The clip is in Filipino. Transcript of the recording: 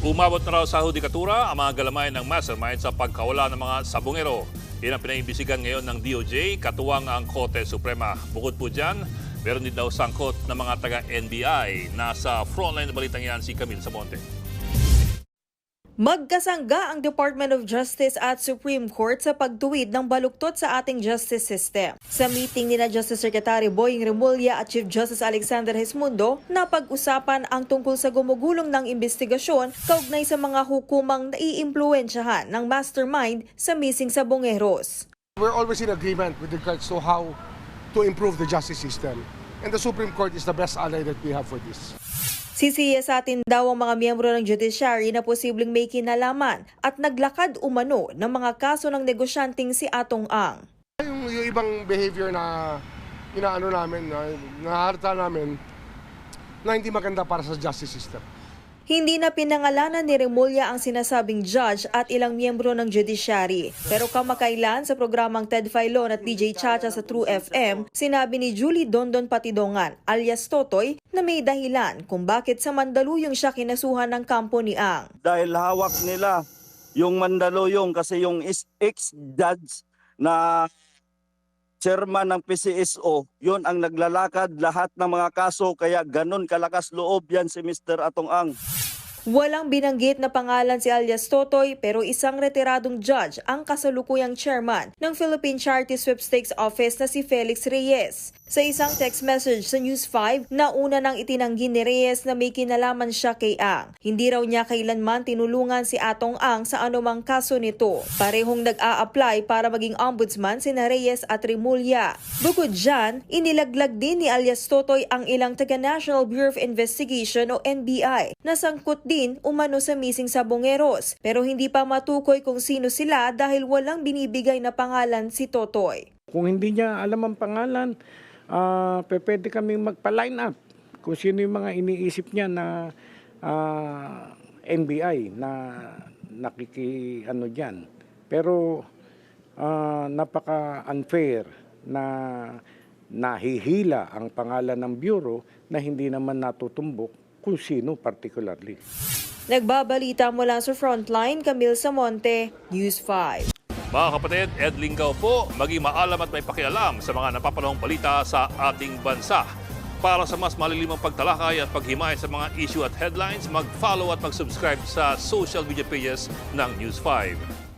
Umabot na raw sa hudikatura ang mga galamay ng mastermind sa pagkawala ng mga sabungero. Yan ang pinaimbisigan ngayon ng DOJ, katuwang ang Korte Suprema. Bukod po dyan, meron din daw sangkot ng mga taga-NBI. Nasa frontline na balitang yan si Camille Samonte. Magkasangga ang Department of Justice at Supreme Court sa pagtuwid ng baluktot sa ating justice system. Sa meeting ni na Justice Secretary Boying Remulla at Chief Justice Alexander Hismundo, napag-usapan ang tungkol sa gumugulong ng investigasyon kaugnay sa mga hukumang naiimpluwensyahan ng mastermind sa missing sabongeros. We're always in agreement with regards to how to improve the justice system. And the Supreme Court is the best ally that we have for this. Sisiya sa atin daw ang mga miyembro ng judiciary na posibleng may kinalaman at naglakad umano ng mga kaso ng negosyanteng si Atong Ang. Yung, yung ibang behavior na inaano namin, na naharta namin, na hindi maganda para sa justice system. Hindi na pinangalanan ni Remulla ang sinasabing judge at ilang miyembro ng judiciary. Pero kamakailan sa programang Ted Filon at DJ Chacha sa True FM, sinabi ni Julie Dondon Patidongan alias Totoy na may dahilan kung bakit sa Mandaluyong siya kinasuhan ng kampo ni Ang. dahil hawak nila yung Mandaluyong kasi yung ex-judge na chairman ng PCSO, yun ang naglalakad lahat ng mga kaso kaya ganun kalakas loob yan si Mr. Atong Ang. Walang binanggit na pangalan si alias Totoy pero isang retiradong judge ang kasalukuyang chairman ng Philippine Charity Sweepstakes Office na si Felix Reyes. Sa isang text message sa News 5, nauna nang itinanggi ni Reyes na may kinalaman siya kay Ang. Hindi raw niya kailanman tinulungan si Atong Ang sa anumang kaso nito. Parehong nag-a-apply para maging ombudsman sina Reyes at Remulla. Bukod dyan, inilaglag din ni alias Totoy ang ilang taga-National Bureau of Investigation o NBI na sangkot din umano sa missing sabongeros pero hindi pa matukoy kung sino sila dahil walang binibigay na pangalan si Totoy. Kung hindi niya alam ang pangalan, pe- pwede kami magpa-line up kung sino yung mga iniisip niya na ah, NBI na nakiki ano diyan. Pero ah, napaka-unfair na nahihila ang pangalan ng bureau na hindi naman natutumbok kung sino particularly. Nagbabalita mula sa Frontline, Camille Samonte, News 5. Mga kapatid, Ed Lingaw po, maging maalam at may pakialam sa mga napapanahong balita sa ating bansa. Para sa mas malilimang pagtalakay at paghimay sa mga issue at headlines, mag-follow at mag-subscribe sa social media pages ng News 5.